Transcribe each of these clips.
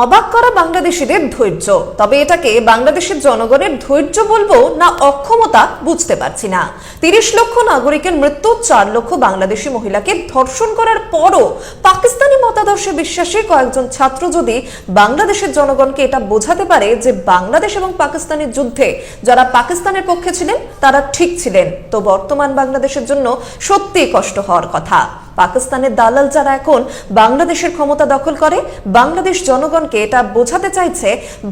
অবাক করা বাংলাদেশিদের ধৈর্য। তবে এটাকে বাংলাদেশের জনগণের ধৈর্য বলব না অক্ষমতা বুঝতে পারছি না। তিরিশ লক্ষ নাগরিকের মৃত্যু, চার লক্ষ বাংলাদেশি মহিলাকে ধর্ষণ করার পরও পাকিস্তানি মতাদর্শে বিশ্বাসী কয়েকজন ছাত্র যদি বাংলাদেশের জনগণকে এটা বোঝাতে পারে যে বাংলাদেশ এবং পাকিস্তানের যুদ্ধে যারা পাকিস্তানের পক্ষে ছিলেন, তারা ঠিক ছিলেন। তো বর্তমান বাংলাদেশের জন্য সত্যি কষ্ট হওয়ার কথা। পাকিস্তানের দালাল যারা এখন বাংলাদেশের ক্ষমতা দখল করে, বাংলাদেশ জনগণকে এটা বোঝাতে চাইছে,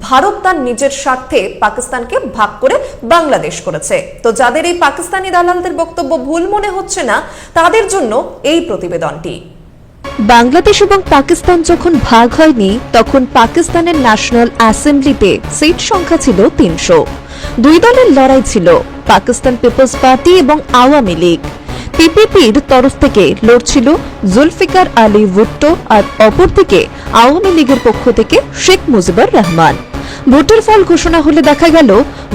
ভারত তার নিজের স্বার্থে পাকিস্তানকে ভাগ করে বাংলাদেশ করেছে। তো যাদের এই পাকিস্তানি দালালদের বক্তব্য ভুল মনে হচ্ছে না, তাদের জন্য এই প্রতিবেদনটি। বাংলাদেশ এবং পাকিস্তান যখন ভাগ হয়নি, তখন পাকিস্তানের ন্যাশনাল অ্যাসেম্বলিতে সিট সংখ্যা ছিল তিনশো। দুই দলের লড়াই ছিল, পাকিস্তান পিপলস পার্টি এবং আওয়ামী লীগ। পিপিপির তরফ থেকে লড়ছিল জুলফিকার আলী ভুট্টো আর অপরদিকে আওয়ামী লীগের পক্ষ থেকে শেখ মুজিবুর রহমান। ভোটের ফল ঘোষণা হলে দেখা গেল,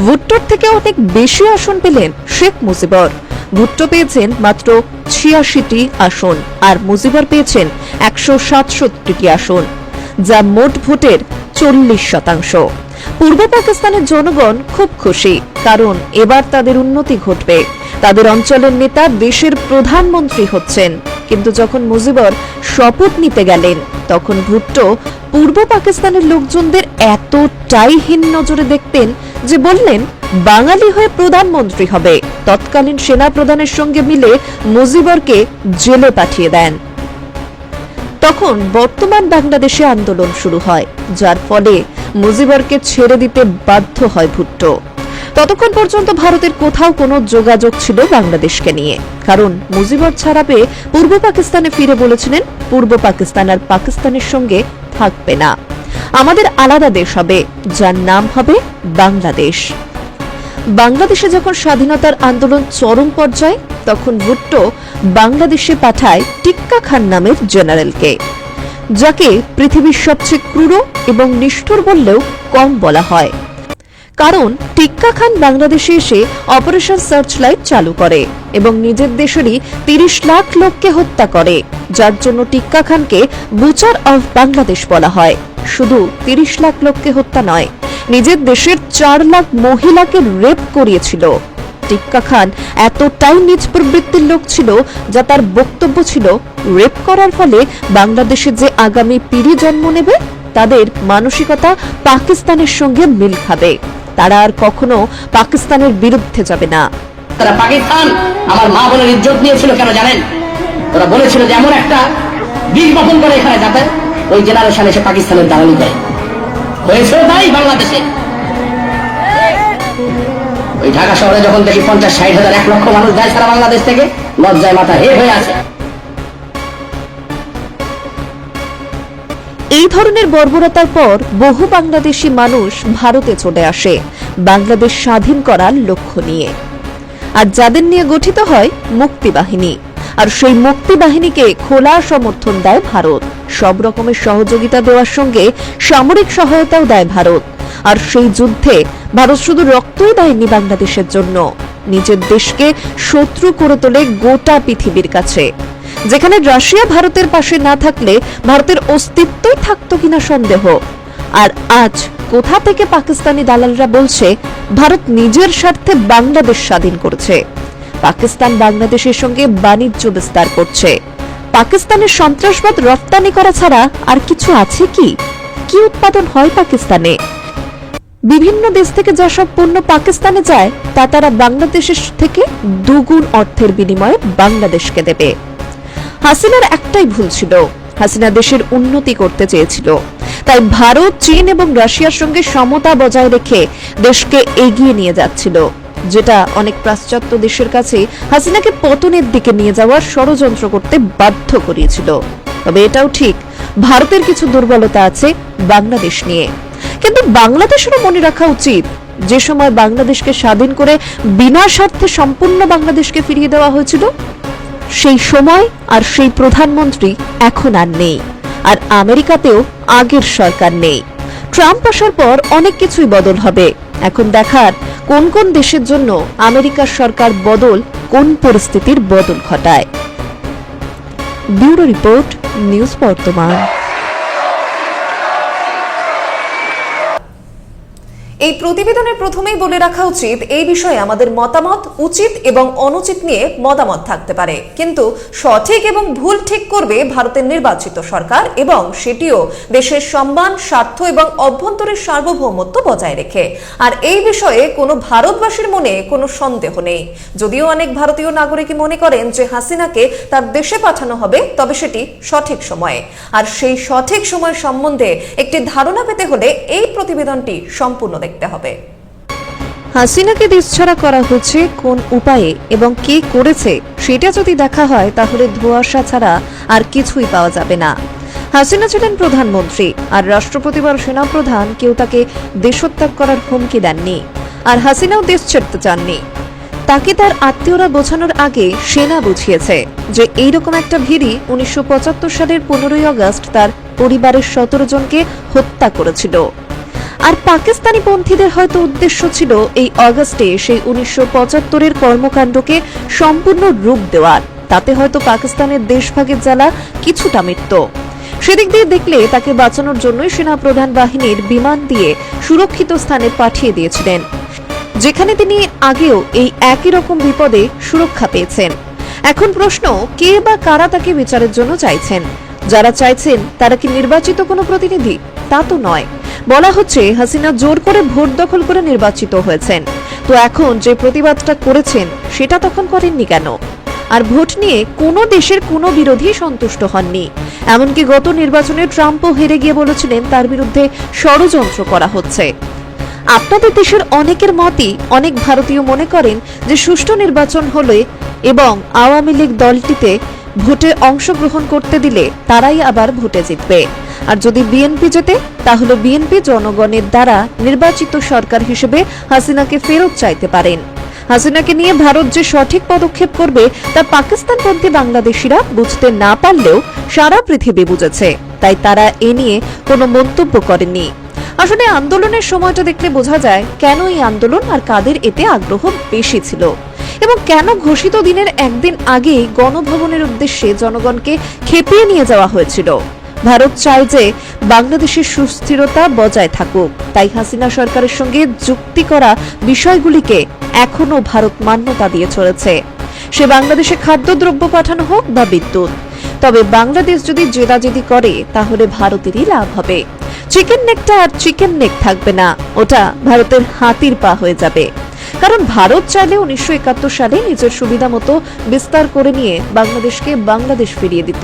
ভুট্টোর থেকে অনেক বেশি আসন পেলেন শেখ মুজিবর। ভুট্টো পেয়েছেন মাত্র ছিয়াশিটি আসন আর মুজিবর পেয়েছেন একশো সাতষট্টিটি আসন, যা মোট ভোটের চল্লিশ শতাংশ। পূর্ব পাকিস্তানের জনগণ খুব খুশি, কারণ এবার তাদের উন্নতি ঘটবে। তাদের অঞ্চলের নেতা দেশের প্রধানমন্ত্রী হচ্ছেন। কিন্তু যখন মুজিবর শপথ নিতে গেলেন, তখন ভুট্টো পূর্ব পাকিস্তানের লোকজনদের এতটাই হীন নজরে দেখতেন যে বললেন, বাঙালি হয়ে প্রধানমন্ত্রী হবে। তৎকালীন সেনা প্রধানের সঙ্গে মিলে মুজিবরকে জেলে পাঠিয়ে দেন। তখন বর্তমান বাংলাদেশে আন্দোলন শুরু হয়, যার ফলে মুজিবরকে ছেড়ে দিতে বাধ্য হয় ভুট্টো। ততক্ষণ পর্যন্ত ভারতের কোথাও কোনো যোগাযোগ ছিল বাংলাদেশকে নিয়ে। কারণ মুজিবর ছাড়া পেয়ে পূর্ব পাকিস্তানে ফিরে বলেছিলেন, পূর্ব পাকিস্তান আর পাকিস্তানের সঙ্গে থাকবে না। আমাদের আলাদা দেশ হবে, যার নাম হবে বাংলাদেশ। বাংলাদেশে যখন স্বাধীনতার আন্দোলন চরম পর্যায়ে, তখন ভুট্টো বাংলাদেশে পাঠায় টিক্কা খান নামের জেনারেলকে। যাকে পৃথিবীর সবচেয়ে ক্রূর এবং নিষ্ঠুর বললেও কম বলা হয়। কারণ টিক্কা খান বাংলাদেশে এসে অপারেশন সার্চ লাইট চালু করে এবং নিজের দেশেরই তিরিশ লাখ লোককে হত্যা করে, যার জন্য টিক্কা খানকে বুচার অফ বাংলাদেশ বলা হয়। শুধু তিরিশ লাখ লোককে হত্যা নয়, নিজের দেশের চার লাখ মহিলাকে রেপ করিয়েছিল। টিক্কা খান। এতটাই নিজ প্রবৃত্তির লোক ছিল যা তার বক্তব্য ছিল রেপ করার ফলে বাংলাদেশে যে আগামী পিঢ়ি জন্ম নেবে, তাদের মানসিকতা পাকিস্তানের সঙ্গে মিল খাবে। তারা আর কখনো পাকিস্তানের বিরুদ্ধে যাবে না। তারা পাকিস্তান আমার মা বোনের ইজ্জত নিয়েছিল কেন জানেন? ওরা বলেছিল যে এমন একটা বীজ বপন করে এখানে যাতে ওই জেনারেশন এসে পাকিস্তানের দালালি দেয় হয়েছে তাই বাংলাদেশে। ওই ঢাকা শহরে যখন দেখি পঞ্চাশ, ষাট হাজার, এক লক্ষ মানুষ যায় সারা বাংলাদেশ থেকে, লজ্জায় মাথা হে হয়ে আছে। এই ধরনের বর্বরতার পর বহু বাংলাদেশি মানুষ ভারতে চলে আসে, বাংলাদেশ স্বাধীন করার লক্ষ্য নিয়ে। আর যাদের নিয়ে গঠিত হয় মুক্তি বাহিনী, আর সেই মুক্তি বাহিনীকে খোলা সমর্থন দেয় ভারত। সব রকমের সহযোগিতা দেওয়ার সঙ্গে সামরিক সহায়তাও দেয় ভারত। আর সেই যুদ্ধে ভারত শুধু রক্তই দেয়নি বাংলাদেশের জন্য। নিজের দেশকে শত্রু করে তোলে গোটা পৃথিবীর কাছে। যেখানে রাশিয়া ভারতের পাশে না থাকলে ভারতের অস্তিত্বই থাকতো কিনা সন্দেহ। আর আজ কোথা থেকে পাকিস্তানি দালালরা বলছে, ভারত নিজের স্বার্থে বাংলাদেশ স্বাধীন করছে। পাকিস্তান বাংলাদেশের সঙ্গে বাণিজ্য বিস্তার করছে। পাকিস্তানের সন্ত্রাসবাদ রপ্তানি করা ছাড়া আর কিছু আছে কি? কি উৎপাদন হয় পাকিস্তানে? বিভিন্ন দেশ থেকে যা সব পণ্য পাকিস্তানে যায়, তা তারা বাংলাদেশের থেকে দুগুণ অর্থের বিনিময়ে বাংলাদেশকে দেবে। হাসিনার একটাই ভুল ছিল। হাসিনা দেশের উন্নতি করতে চেয়েছিল। তাই ভারত, চীন এবং রাশিয়ার সঙ্গে সমতা বজায় রেখে দেশকে এগিয়ে নিয়ে যাচ্ছিল। যেটা অনেক পাশ্চাত্য দেশের কাছে হাসিনাকে পতনের দিকে নিয়ে যাওয়ার ষড়যন্ত্র করতে বাধ্য করিয়েছিল। তবে এটাও ঠিক, ভারতের কিছু দুর্বলতা আছে বাংলাদেশ নিয়ে। কিন্তু বাংলাদেশেরও মনে রাখা উচিত, যে সময় বাংলাদেশকে স্বাধীন করে বিনা স্বার্থে সম্পূর্ণ বাংলাদেশকে ফিরিয়ে দেওয়া হয়েছিল, সেই সময় আর সেই প্রধানমন্ত্রী এখন আর নেই। আর আমেরিকাতেও আগের সরকার নেই। ট্রাম্প আসার পর অনেক কিছুই বদল হবে। এখন দেখার কোন কোন দেশের জন্য আমেরিকার সরকার বদল কোন পরিস্থিতির বদল ঘটায়। ব্যুরো রিপোর্ট, নিউজ বর্তমান। এই প্রতিবেদনের প্রথমেই বলে রাখা উচিত, এই বিষয়ে আমাদের মতামত উচিত এবং অনুচিত নিয়ে মতামত থাকতে পারে। কিন্তু সঠিক এবং ভুল ঠিক করবে ভারতের নির্বাচিত সরকার এবং সেটিও দেশের সম্মান, স্বার্থ এবং অভ্যন্তরের সার্বভৌমত্ব বজায় রেখে। আর এই বিষয়ে কোনো ভারতবাসীর মনে কোনো সন্দেহ নেই। যদিও অনেক ভারতীয় নাগরিকই মনে করেন যে হাসিনাকে তার দেশে পাঠানো হবে, তবে সেটি সঠিক সময়ে। আর সেই সঠিক সময় সম্বন্ধে একটি ধারণা পেতে হলে এই প্রতিবেদনটি সম্পূর্ণ দেখতে হবে। হাসিনাকে দেশছাড়া করা হচ্ছে কোন উপায়ে এবং কে করেছে সেটা যদি দেখা হয়, তাহলে ধোঁয়াশা ছাড়া আর কিছুই পাওয়া যাবে না। হাসিনা ছিলেন প্রধানমন্ত্রী আর রাষ্ট্রপতি বা সেনাপ্রধান কেউ তাকে দেশত্যাগ করার হুমকি দেননি আর হাসিনাও দেশ ছাড়তে চাননি। তাকে তার আত্মীয়রা বোঝানোর আগে সেনা বুঝিয়েছে যে এইরকম একটা ভিড়ি উনিশশো পঁচাত্তর সালের পনেরোই আগস্ট তার পরিবারের সতেরো জনকে হত্যা করেছিল। আর পাকিস্তানি পন্থীদের হয়তো উদ্দেশ্য ছিল এই অগস্টে সেই উনিশশো পঁচাত্তরের কর্মকাণ্ডকে সম্পূর্ণ রূপ দেওয়ার তাতে হয়তো পাকিস্তানের দেশভাগের জ্বালা কিছুটা মিটত। সেদিক দিয়ে দেখলে তাকে বাঁচানোর জন্যই সেনা প্রধান বাহিনীর বিমান দিয়ে সুরক্ষিত স্থানে পাঠিয়ে দিয়েছিলেন, যেখানে তিনি আগেও এই একই রকম বিপদে সুরক্ষা পেয়েছেন। এখন প্রশ্ন, কে বা কারা তাকে বিচারের জন্য চাইছেন? যারা চাইছেন, তারা কি নির্বাচিত কোনো প্রতিনিধি? তা তো নয়। বলা হচ্ছে হাসিনা জোর করে ভোট দখল করে নির্বাচিত হয়েছেন। তো এখন যে প্রতিবাদটা করেছেন, সেটা তখন করেননি কেন? আর ভোট নিয়ে কোনো দেশের কোনো বিরোধী সন্তুষ্ট হননি। এমনকি গত নির্বাচনে ট্রাম্পও হেরে গিয়ে বলেছিলেন তার বিরুদ্ধে ষড়যন্ত্র করা হচ্ছে। আপনাদের দেশের অনেকের মতই অনেক ভারতীয় মনে করেন যে সুষ্ঠু নির্বাচন হলে এবং আওয়ামী লীগ দলটিতে ভোটে অংশগ্রহণ করতে দিলে তারাই আবার ভোটে জিতবে। আর যদি বিএনপি জেতে, তাহলে বিএনপি জনগণের দ্বারা নির্বাচিত সরকার হিসেবে হাসিনাকে ফেরত চাইতে পারেন। হাসিনাকে নিয়ে ভারত যে সঠিক পদক্ষেপ করবে, তা পাকিস্তানপন্থী বাংলাদেশিরা বুঝতে না পারলেও সারা পৃথিবী বুঝেছে। তাই তারা এ নিয়ে কোনো মন্তব্য করেননি। আসলে আন্দোলনের সময়টা দেখলে বোঝা যায় কেন এই আন্দোলন আর কাদের এতে আগ্রহ বেশি ছিল। এবং কেন ঘোষিত দিনের একদিন আগেই গণভবনের উদ্দেশ্যে জনগণকে খেপিয়ে নিয়ে যাওয়া হয়েছিল। ভারত চায় যে বাংলাদেশের সুস্থিরতা বজায় থাকুক। তাই হাসিনা সরকারের সঙ্গে যুক্তি করা বিষয়গুলিকে এখনও ভারত মান্যতা দিয়ে চলেছে। সে বাংলাদেশে খাদ্যদ্রব্য পাঠানো হোক বা বিদ্যুৎ। তবে বাংলাদেশ যদি জেদাজেদি করে, তাহলে ভারতেরই লাভ হবে। চিকেন নেকটা আর চিকেন নেক থাকবে না। ওটা ভারতের হাতির পা হয়ে যাবে। কারণ ভারত চাইলে উনিশশো একাত্তর সালে নিজের সুবিধা মতো বিস্তার করে নিয়ে বাংলাদেশকে বাংলাদেশ ফিরিয়ে দিত।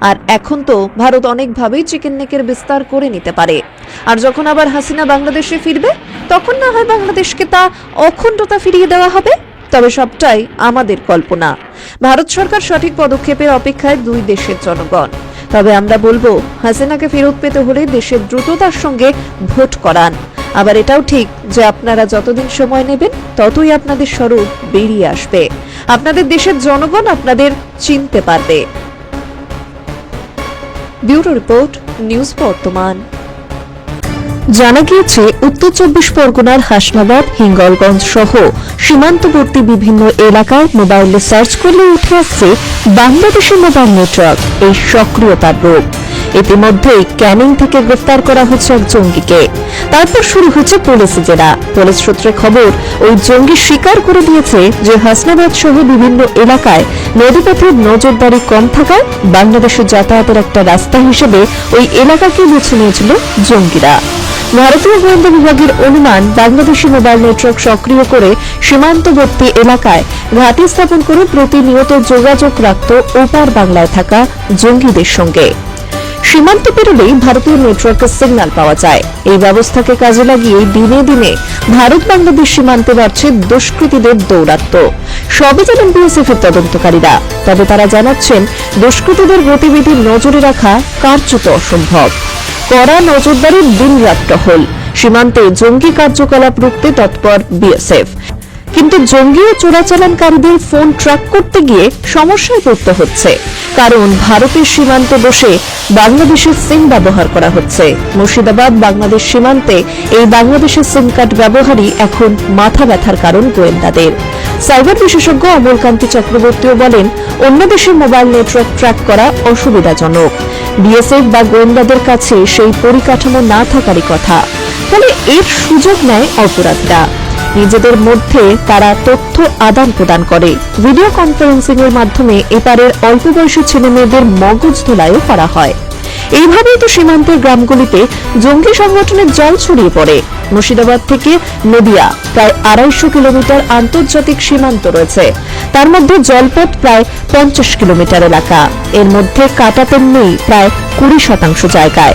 আর এখন তো ভারত অনেকভাবেই চিকেন নেকের বিস্তার করে নিতে পারে। আর যখন আবার হাসিনা বাংলাদেশে ফিরবে, তখন না হয় বাংলাদেশকে তা অখণ্ডতা ফিরিয়ে দেওয়া হবে? তবে সবটাই আমাদের কল্পনা। ভারত সরকার সঠিক পদক্ষেপের অপেক্ষায় দুই দেশের জনগণ। তবে আমরা বলব, হাসিনাকে ফেরত পেতে হলে দেশের দ্রুততার সঙ্গে ভোট করান। আবার এটাও ঠিক যে আপনারা যতদিন সময় নেবেন, ততই আপনাদের স্বরূপ বেরিয়ে আসবে। আপনাদের দেশের জনগণ আপনাদের চিনতে পারবে। ব্যুরো রিপোর্ট, নিউজ বর্তমান। জানা গিয়েছে, উত্তর চব্বিশ পরগনার হাসনাবাদ, হিঙ্গলগঞ্জ সহ সীমান্তবর্তী বিভিন্ন এলাকায় মোবাইলে সার্চ করলে উঠে আসছে বাংলাদেশের মোবাইল নেটওয়ার্ক, এই সক্রিয়তার রূপ। ইতিমধ্যেই ক্যানিং থেকে গ্রেফতার করা হচ্ছে এক জঙ্গিকে। তারপর শুরু হচ্ছে পুলিশি জেরা। পুলিশ সূত্রে খবর, ওই জঙ্গি স্বীকার করে দিয়েছে যে হাসনাবাদ সহ বিভিন্ন এলাকায় নদীপথের নজরদারি কম থাকায় বাংলাদেশের যাতায়াতের একটা রাস্তা হিসেবে ওই এলাকাকে বেছে নিয়েছিল জঙ্গিরা। ভারতীয় গোয়েন্দা বিভাগের অনুমান, বাংলাদেশি মোবাইল নেটওয়ার্ক সক্রিয় করে সীমান্তবর্তী এলাকায় ঘাঁটি স্থাপন করে প্রতিনিয়ত যোগাযোগ রাখত ওপার বাংলায় থাকা জঙ্গিদের সঙ্গে। সীমান্ত পেরোলেই ভারতীয় নেটওয়ার্কের সিগন্যাল পাওয়া যায়। এই ব্যবস্থাকে কাজে লাগিয়ে দিনে দিনে ভারত বাংলাদেশ সীমান্তে বাড়ছে দুষ্কৃতীদের দৌরাত্ম্য সবই জানেন বিএসএফ এর তদন্তকারীরা। তবে তারা জানাচ্ছেন, দুষ্কৃতীদের গতিবিধি নজরে রাখা কার্যত অসম্ভব। কড়া নজরদারির দিন রাত টহল। সীমান্তে জঙ্গি কার্যকলাপ রুখতে তৎপর বিএসএফ। কিন্তু জঙ্গি ও চোরাচালানকারীদের ফোন ট্র্যাক করতে গিয়ে সমস্যায় পড়তে হচ্ছে। কারণ ভারতের সীমান্তে বসে বাংলাদেশের সিম ব্যবহার করা হচ্ছে। মুর্শিদাবাদ, বাংলাদেশ সীমান্তে এই বাংলাদেশের সিম কার্ড ব্যবহারই এখন মাথা ব্যথার কারণ গোয়েন্দাদের। সাইবার বিশেষজ্ঞ অমলকান্তি চক্রবর্তীও বলেন, অন্য দেশের মোবাইল নেটওয়ার্ক ট্র্যাক করা অসুবিধাজনক। বিএসএফ বা গোয়েন্দাদের কাছে সেই পরিকাঠামো না থাকারই কথা। ফলে এর সুযোগ নেয় অপরাধীরা। নিজেদের মধ্যে তারা তথ্য আদান প্রদান করে। ভিডিও কনফারেন্সিং এর মাধ্যমে এপারের অল্প বয়সী ছেলে মেয়েদের মগজ ধোলাইও করা হয়। এইভাবেই তো সীমান্তের গ্রামগুলিতে জঙ্গি সংগঠনের জল ছড়িয়ে পড়ে। মুর্শিদাবাদ থেকে নদিয়া, প্রায় আড়াইশো কিলোমিটার আন্তর্জাতিক সীমান্ত রয়েছে। তার মধ্যে জলপথ প্রায় পঞ্চাশ কিলোমিটার এলাকা। এর মধ্যে কাটাতেন নেই প্রায় কুড়ি শতাংশ জায়গায়।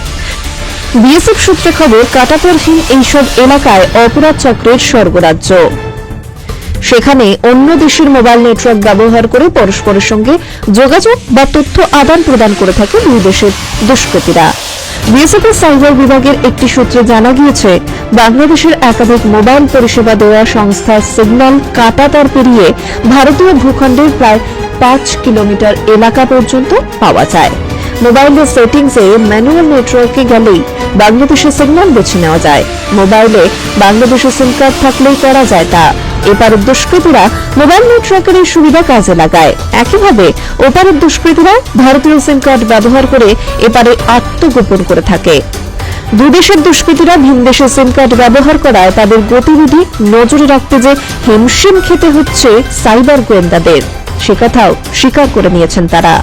বিএসএফ সূত্রে খবর কাটাপরহীন এইসব এলাকায় অপরাধ চক্রের স্বর্গরাজ্য। সেখানে অন্য দেশের মোবাইল নেটওয়ার্ক ব্যবহার করে পরস্পরের সঙ্গে যোগাযোগ বা তথ্য আদান প্রদান করে থাকে দুই দেশের দুষ্কৃতীরা। বিএসএফ এর সাইবার বিভাগের একটি সূত্রে জানা গিয়েছে, বাংলাদেশের একাধিক মোবাইল পরিষেবা দেওয়া সংস্থা সিগন্যাল কাটাতার পেরিয়ে ভারতীয় ভূখণ্ডের প্রায় পাঁচ কিলোমিটার এলাকা পর্যন্ত পাওয়া যায়। মোবাইলের সেটিংসে ম্যানুয়াল নেটওয়ার্কে গেলেই বাংলাদেশের সিগন্যাল বেছে নেওয়া যায়। মোবাইলে বাংলাদেশের সিম কার্ড থাকলেই করা যায় তা। এপারের দুষ্কৃতীরা মোবাইল নেটওয়ার্কের এই সুবিধা কাজে লাগায়। একইভাবে ওপারের দুষ্কৃতীরা ভারতীয় সিম কার্ড ব্যবহার করে এপারে আত্মগোপন করে থাকে। দুদেশের দুষ্কৃতীরা ভিন দেশে সিম কার্ড ব্যবহার করায় তাদের গতিবিধি নজরে রাখতে যে হিমশিম খেতে হচ্ছে সাইবার গোয়েন্দাদের। সে কথাও স্বীকার করে নিয়েছেন তারা।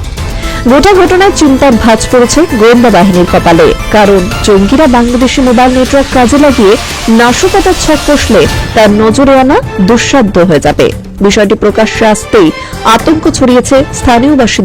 গোটা ঘটনার চিন্তার ভাঁজ পড়েছে গোয়েন্দা বাহিনীর কপালে। কারণ জঙ্গিরা বাংলাদেশি মোবাইল নেটওয়ার্ক কাজে লাগিয়ে নাশকতার ছক কষলে তার নজরে আনা দুঃসাধ্য হয়ে যাবে। বিষয়টি প্রকাশ্যে আসতেই আতঙ্ক ছড়িয়েছে স্থানীয় বাসিন্দা